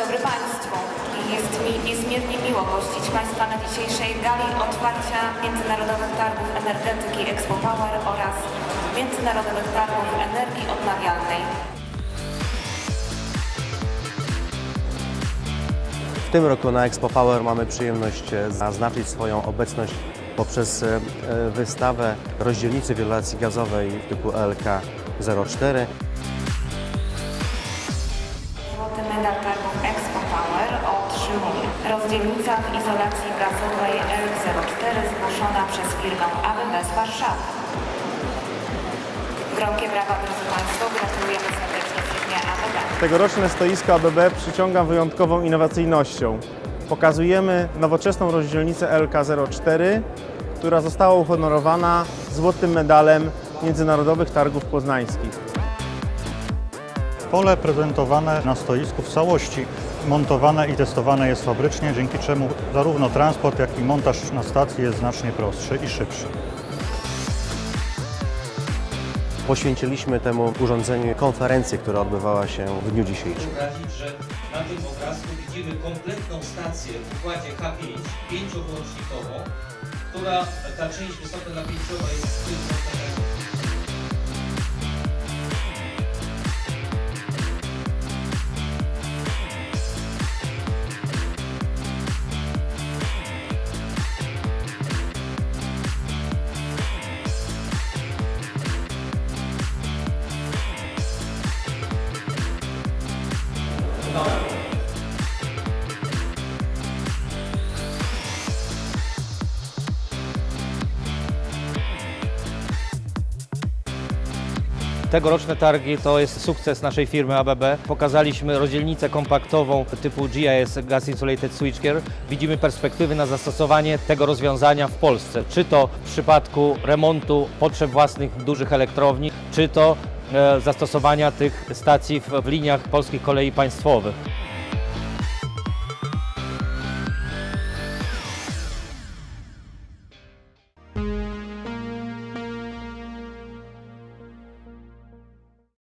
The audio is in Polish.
dobry Państwu. Jest mi niezmiernie miło gościć Państwa na dzisiejszej gali otwarcia Międzynarodowych Targów Energetyki Expo Power oraz Międzynarodowych Targów Energii Odnawialnej. W tym roku na Expo Power mamy przyjemność e, zaznaczyć swoją obecność poprzez e, e, wystawę rozdzielnicy wiolacji gazowej typu LK04. Otrzymuje rozdzielnica w izolacji gazowej LK04 zgłoszona przez firmę ABB z Warszawy. Gromkie brawa, drodzy Państwo, gratulujemy serdecznie firmie ABB. Tegoroczne stoisko ABB przyciąga wyjątkową innowacyjnością. Pokazujemy nowoczesną rozdzielnicę LK04, która została uhonorowana złotym medalem Międzynarodowych Targów Poznańskich. Pole prezentowane na stoisku w całości montowane i testowane jest fabrycznie, dzięki czemu zarówno transport, jak i montaż na stacji jest znacznie prostszy i szybszy. Poświęciliśmy temu urządzeniu konferencję, która odbywała się w dniu dzisiejszym. wyobrazić, że na tym obrazku widzimy kompletną stację w układzie K5, pięciołącznikową, która ta część wysokonapięciowa jest tylko Tegoroczne targi to jest sukces naszej firmy ABB. Pokazaliśmy rozdzielnicę kompaktową typu GIS Gas Insulated Switchgear. Widzimy perspektywy na zastosowanie tego rozwiązania w Polsce. Czy to w przypadku remontu potrzeb własnych dużych elektrowni, czy to zastosowania tych stacji w, w liniach polskich kolei państwowych.